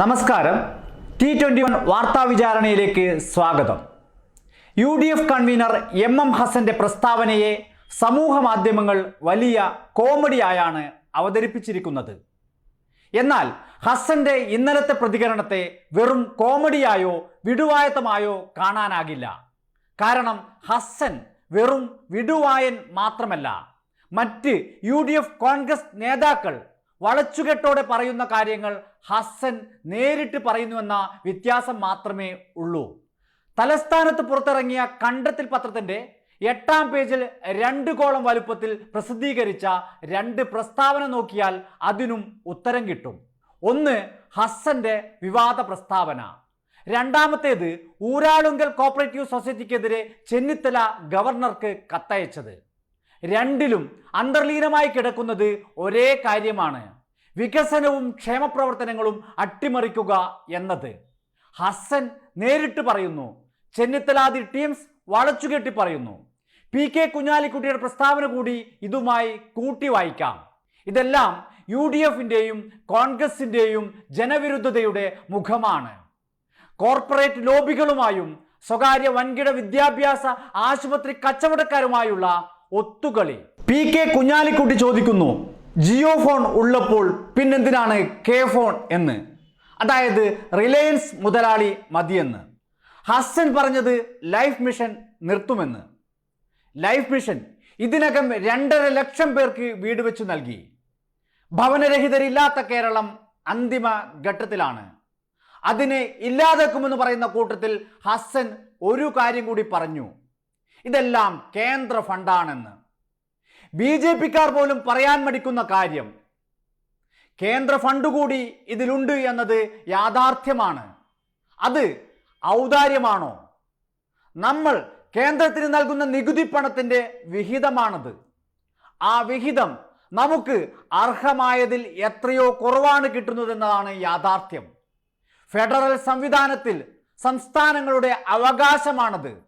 നമസ്കാരം. T twenty one വാർത്താ വിചാരണയിലേക്ക് സ്വാഗതം. U D F convener M M ഹസന്റെ പ്രസ്താവനയെ സമൂഹ മാധ്യമങ്ങൾ വലിയ കോമഡിയായാണ് അവതരിപ്പിച്ചിരിക്കുന്നത്. എന്നാൽ ഹസന്റെ ഇന്നലത്തെ പ്രതികരണത്തെ വെറും കോമഡിയായോ വിടുവായത്തമായോ കാണാനാകില്ല. കാരണം ഹസൻ വെറും വിടുവായൻ മാത്രമല്ല. മറ്റ് യു കോൺഗ്രസ് നേതാക്കൾ വളച്ചുകെട്ടോടെ പറയുന്ന കാര്യങ്ങൾ ഹസൻ നേരിട്ട് പറയുന്നുവെന്ന വ്യത്യാസം മാത്രമേ ഉള്ളൂ. തലസ്ഥാനത്ത് പുറത്തിറങ്ങിയ കണ്ടെത്തൽ പത്രത്തിന്റെ എട്ടാം പേജിൽ രണ്ട് കോളം വലുപ്പത്തിൽ പ്രസിദ്ധീകരിച്ച രണ്ട് പ്രസ്താവന നോക്കിയാൽ അതിനും ഉത്തരം കിട്ടും. ഒന്ന് ഹസ്സന്റെ വിവാദ പ്രസ്താവന. രണ്ടാമത്തേത് ഊരാളുങ്കൽ കോപ്പറേറ്റീവ് സൊസൈറ്റിക്കെതിരെ ചെന്നിത്തല ഗവർണർക്ക് കത്തയച്ചത്. രണ്ടിലും അന്തർലീനമായി കിടക്കുന്നത് ഒരേ കാര്യമാണ്. വികസനവും ക്ഷേമപ്രവർത്തനങ്ങളും അട്ടിമറിക്കുക എന്നത്. ഹസൻ നേരിട്ട് പറയുന്നു. ചെന്നിത്തലാദി ടീംസ് വളച്ചുകെട്ടി പറയുന്നു. പി കെ കുഞ്ഞാലിക്കുട്ടിയുടെ പ്രസ്താവന കൂടി ഇതുമായി കൂട്ടി വായിക്കാം. ഇതെല്ലാം യു ഡി എഫിന്റെയും കോൺഗ്രസിന്റെയും ജനവിരുദ്ധതയുടെ മുഖമാണ്. കോർപ്പറേറ്റ് ലോബികളുമായും സ്വകാര്യ വൻകിട വിദ്യാഭ്യാസ ആശുപത്രി കച്ചവടക്കാരുമായുള്ള ഒത്തുകളി. പി കെ കുഞ്ഞാലിക്കുട്ടി ചോദിക്കുന്നു. ജിയോ ഫോൺ ഉള്ളപ്പോൾ പിന്നെന്തിനാണ് കെ ഫോൺ എന്ന്? അതായത് റിലയൻസ് മുതലാളി മതിയെന്ന്. ഹസൻ പറഞ്ഞത് ലൈഫ് മിഷൻ നിർത്തുമെന്ന്. ലൈഫ് മിഷൻ ഇതിനകം രണ്ടര ലക്ഷം പേർക്ക് വീട് വെച്ച് നൽകി. ഭവനരഹിതരില്ലാത്ത കേരളം അന്തിമ ഘട്ടത്തിലാണ്. അതിനെ ഇല്ലാതാക്കുമെന്ന് പറയുന്ന കൂട്ടത്തിൽ ഹസൻ ഒരു കാര്യം കൂടി പറഞ്ഞു. ഇതെല്ലാം കേന്ദ്ര ഫണ്ടാണെന്ന്. ബി ജെ പിക്കാർ പോലും പറയാൻ മടിക്കുന്ന കാര്യം കേന്ദ്ര ഫണ്ട് കൂടി ഇതിലുണ്ട് എന്നത് യാഥാർത്ഥ്യമാണ്. അത് ഔദാര്യമാണോ? നമ്മൾ കേന്ദ്രത്തിന് നൽകുന്ന നികുതി പണത്തിന്റെ വിഹിതമാണത്. ആ വിഹിതം നമുക്ക് അർഹമായതിൽ എത്രയോ കുറവാണ് കിട്ടുന്നതെന്നതാണ് യാഥാർത്ഥ്യം. ഫെഡറൽ സംവിധാനത്തിൽ സംസ്ഥാനങ്ങളുടെ അവകാശമാണത്.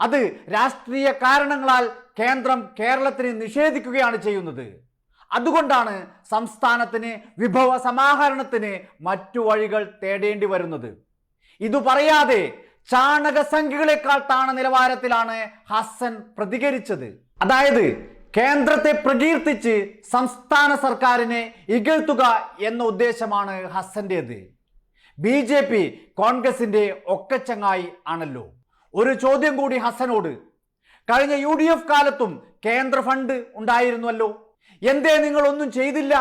അത് രാഷ്ട്രീയ കാരണങ്ങളാൽ കേന്ദ്രം കേരളത്തിന് നിഷേധിക്കുകയാണ് ചെയ്യുന്നത്. അതുകൊണ്ടാണ് സംസ്ഥാനത്തിന് വിഭവ സമാഹരണത്തിന് മറ്റു വഴികൾ തേടേണ്ടി വരുന്നത്. ഇതു പറയാതെ ചാണക സംഖ്യകളെക്കാൾ താണ നിലവാരത്തിലാണ് ഹസൻ പ്രതികരിച്ചത്. അതായത് കേന്ദ്രത്തെ പ്രകീർത്തിച്ച് സംസ്ഥാന സർക്കാരിനെ ഇകഴ്ത്തുക എന്ന ഉദ്ദേശമാണ് ഹസന്റേത് ബി ജെ പി കോൺഗ്രസിന്റെ ഒക്കച്ചങ്ങായി ആണല്ലോ. ഒരു ചോദ്യം കൂടി ഹസനോട് കഴിഞ്ഞ യു ഡി എഫ് കാലത്തും കേന്ദ്ര ഫണ്ട് ഉണ്ടായിരുന്നുവല്ലോ എന്തേ നിങ്ങൾ ഒന്നും ചെയ്തില്ല?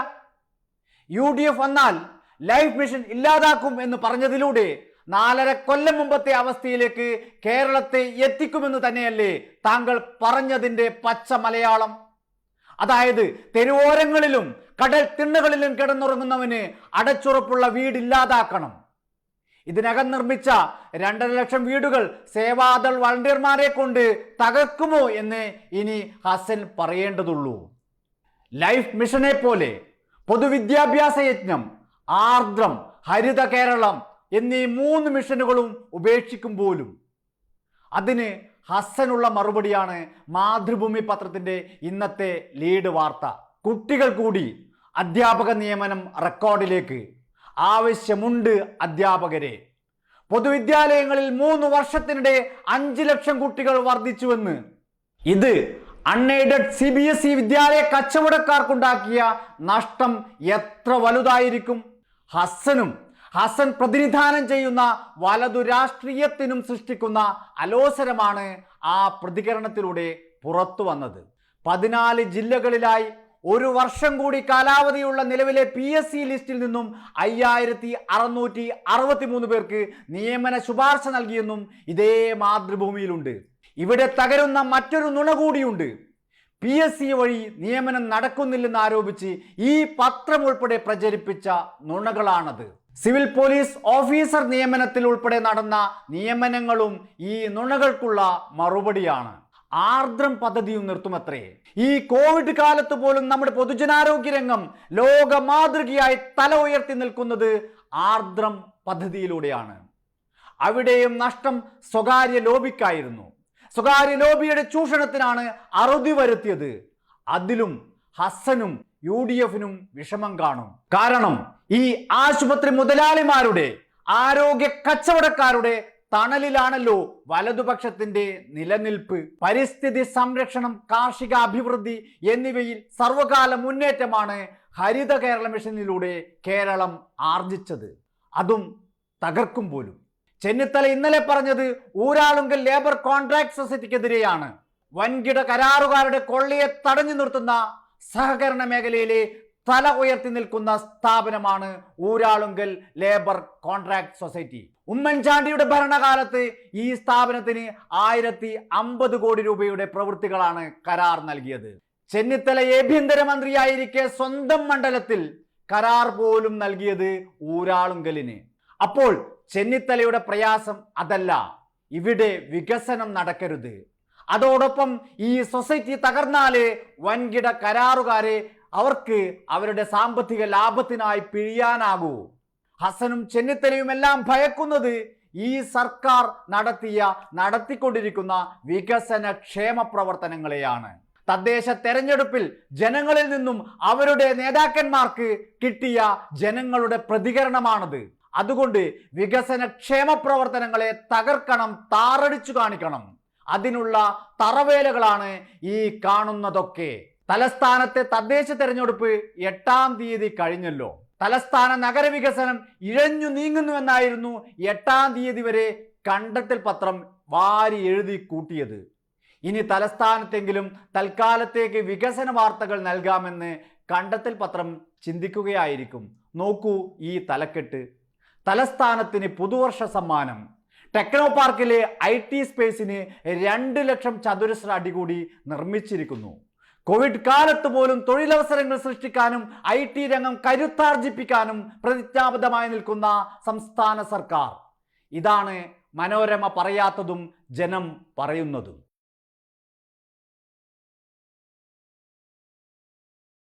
യു ഡി എഫ് വന്നാൽ ലൈഫ് മിഷൻ ഇല്ലാതാക്കും എന്ന് പറഞ്ഞതിലൂടെ നാലര കൊല്ലം മുമ്പത്തെ അവസ്ഥയിലേക്ക് കേരളത്തെ എത്തിക്കുമെന്ന് തന്നെയല്ലേ താങ്കൾ പറഞ്ഞതിന്റെ പച്ച മലയാളം. അതായത് തെരുവോരങ്ങളിലും കടൽ തിണ്ണകളിലും കിടന്നുറങ്ങുന്നവന് അടച്ചുറപ്പുള്ള വീടില്ലാതാക്കണം. ഇതിനകം നിർമ്മിച്ച രണ്ടര ലക്ഷം വീടുകൾ സേവാദൾ വളണ്ടിയർമാരെ കൊണ്ട് തകർക്കുമോ എന്ന് ഇനി ഹസൻ പറയേണ്ടതുള്ളൂ. ലൈഫ് മിഷനെ പോലെ പൊതുവിദ്യാഭ്യാസ യജ്ഞം ആർദ്രം ഹരിത കേരളം എന്നീ മൂന്ന് മിഷനുകളും ഉപേക്ഷിക്കും പോലും അതിന് ഹസനുള്ള മറുപടിയാണ് മാതൃഭൂമി പത്രത്തിന്റെ ഇന്നത്തെ ലീഡ് വാർത്ത. കുട്ടികൾ കൂടി അധ്യാപക നിയമനം റെക്കോർഡിലേക്ക് ആവശ്യമുണ്ട് അധ്യാപകരെ. പൊതുവിദ്യാലയങ്ങളിൽ മൂന്ന് വർഷത്തിനിടെ അഞ്ച് ലക്ഷം കുട്ടികൾ വർദ്ധിച്ചുവെന്ന്. ഇത് unaided C B S E വിദ്യാലയ കച്ചവടക്കാർക്കുണ്ടാക്കിയ നഷ്ടം എത്ര വലുതായിരിക്കും? ഹസനും ഹസൻ പ്രതിനിധാനം ചെയ്യുന്ന വലതു രാഷ്ട്രീയത്തിനും സൃഷ്ടിക്കുന്ന അലോസരമാണ് ആ പ്രതികരണത്തിലൂടെ പുറത്തു വന്നത് പതിനാല് ജില്ലകളിലായി ഒരു വർഷം കൂടി കാലാവധിയുള്ള നിലവിലെ പി എസ് സി ലിസ്റ്റിൽ നിന്നും അയ്യായിരത്തി അറുന്നൂറ്റി അറുപത്തി മൂന്ന് പേർക്ക് നിയമന ശുപാർശ നൽകിയെന്നും ഇതേ മാതൃഭൂമിയിലുണ്ട്. ഇവിടെ തകരുന്ന മറ്റൊരു നുണ കൂടിയുണ്ട്. പി എസ് സി വഴി നിയമനം നടക്കുന്നില്ലെന്ന് ആരോപിച്ച് ഈ പത്രം ഉൾപ്പെടെ പ്രചരിപ്പിച്ച നുണകളാണത്. സിവിൽ പോലീസ് ഓഫീസർ നിയമനത്തിൽ ഉൾപ്പെടെ നടന്ന നിയമനങ്ങളും ഈ നുണകൾക്കുള്ള മറുപടിയാണ്. ആർദ്രം പദ്ധതിയും നിർത്തുമത്രേ. ഈ കോവിഡ് കാലത്ത് പോലും നമ്മുടെ പൊതുജനാരോഗ്യ രംഗം ലോക മാതൃകയായി തല ഉയർത്തി നിൽക്കുന്നത് ആർദ്രം പദ്ധതിയിലൂടെയാണ്. അവിടെയും നഷ്ടം സ്വകാര്യ ലോബിക്കായിരുന്നു. സ്വകാര്യ ലോബിയുടെ ചൂഷണത്തിനാണ് അറുതി വരുത്തിയത്. അതിലും ഹസ്സനും യു ഡി എഫിനും വിഷമം കാണും. കാരണം ഈ ആശുപത്രി മുതലാളിമാരുടെ ആരോഗ്യ കച്ചവടക്കാരുടെ തണലിലാണല്ലോ വലതുപക്ഷത്തിന്റെ നിലനിൽപ്പ്. പരിസ്ഥിതി സംരക്ഷണം കാർഷിക അഭിവൃദ്ധി എന്നിവയിൽ സർവകാല മുന്നേറ്റമാണ് ഹരിത കേരള മിഷനിലൂടെ കേരളം ആർജിച്ചത്. അതും തകർക്കും പോലും. ചെന്നിത്തല ഇന്നലെ പറഞ്ഞത് ഊരാളുങ്കൽ ലേബർ കോൺട്രാക്ട് സൊസൈറ്റിക്കെതിരെയാണ്. വൻകിട കരാറുകാരുടെ കൊള്ളിയെ തടഞ്ഞു നിർത്തുന്ന സഹകരണ മേഖലയിലെ തല ഉയർത്തി നിൽക്കുന്ന സ്ഥാപനമാണ് ഊരാളുങ്കൽ ലേബർ കോൺട്രാക്ട് സൊസൈറ്റി. ഉമ്മൻചാണ്ടിയുടെ ഭരണകാലത്ത് ഈ സ്ഥാപനത്തിന് ആയിരത്തി അമ്പത് കോടി രൂപയുടെ പ്രവൃത്തികളാണ് കരാർ നൽകിയത്. ചെന്നിത്തല ആഭ്യന്തരമന്ത്രിയായിരിക്കെ സ്വന്തം മണ്ഡലത്തിൽ കരാർ പോലും നൽകിയത് ഊരാളുങ്കലിന്. അപ്പോൾ ചെന്നിത്തലയുടെ പ്രയാസം അതല്ല ഇവിടെ വികസനം നടക്കരുത്. അതോടൊപ്പം ഈ സൊസൈറ്റി തകർന്നാൽ വൻകിട കരാറുകാരെ അവർക്ക് അവരുടെ സാമ്പത്തിക ലാഭത്തിനായി പിഴിയാനാകൂ. ഹസനും ചെന്നിത്തലയും എല്ലാം ഭയക്കുന്നത് ഈ സർക്കാർ നടത്തിയ നടത്തിക്കൊണ്ടിരിക്കുന്ന വികസന ക്ഷേമ പ്രവർത്തനങ്ങളെയാണ്. തദ്ദേശ തെരഞ്ഞെടുപ്പിൽ ജനങ്ങളിൽ നിന്നും അവരുടെ നേതാക്കന്മാർക്ക് കിട്ടിയ ജനങ്ങളുടെ പ്രതികരണമാണത്. അതുകൊണ്ട് വികസന ക്ഷേമ പ്രവർത്തനങ്ങളെ തകർക്കണം താറടിച്ചു കാണിക്കണം. അതിനുള്ള തറവേലകളാണ് ഈ കാണുന്നതൊക്കെ. തലസ്ഥാനത്തെ തദ്ദേശ തെരഞ്ഞെടുപ്പ് എട്ടാം തീയതി കഴിഞ്ഞല്ലോ. തലസ്ഥാന നഗരവികസനം ഇഴഞ്ഞു നീങ്ങുന്നുവെന്നായിരുന്നു എട്ടാം തീയതി വരെ കണ്ടെത്തൽ പത്രം വാരി എഴുതി കൂട്ടിയത്. ഇനി തലസ്ഥാനത്തെങ്കിലും തൽക്കാലത്തേക്ക് വികസന വാർത്തകൾ നൽകാമെന്ന് കണ്ടെത്തൽ പത്രം ചിന്തിക്കുകയായിരിക്കും. നോക്കൂ ഈ തലക്കെട്ട്. തലസ്ഥാനത്തിന് പുതുവർഷ സമ്മാനം. ടെക്നോ പാർക്കിലെ ഐ ടി സ്പേസിന് രണ്ട് ലക്ഷം ചതുരശ്ര അടി കൂടി നിർമ്മിച്ചിരിക്കുന്നു. കോവിഡ് കാലത്ത് പോലും തൊഴിലവസരങ്ങൾ സൃഷ്ടിക്കാനും ഐ ടി രംഗം കരുത്താർജിപ്പിക്കാനും പ്രതിജ്ഞാബദ്ധമായി നിൽക്കുന്ന സംസ്ഥാന സർക്കാർ. ഇതാണ് മനോരമ പറയാത്തതും ജനം പറയുന്നതും.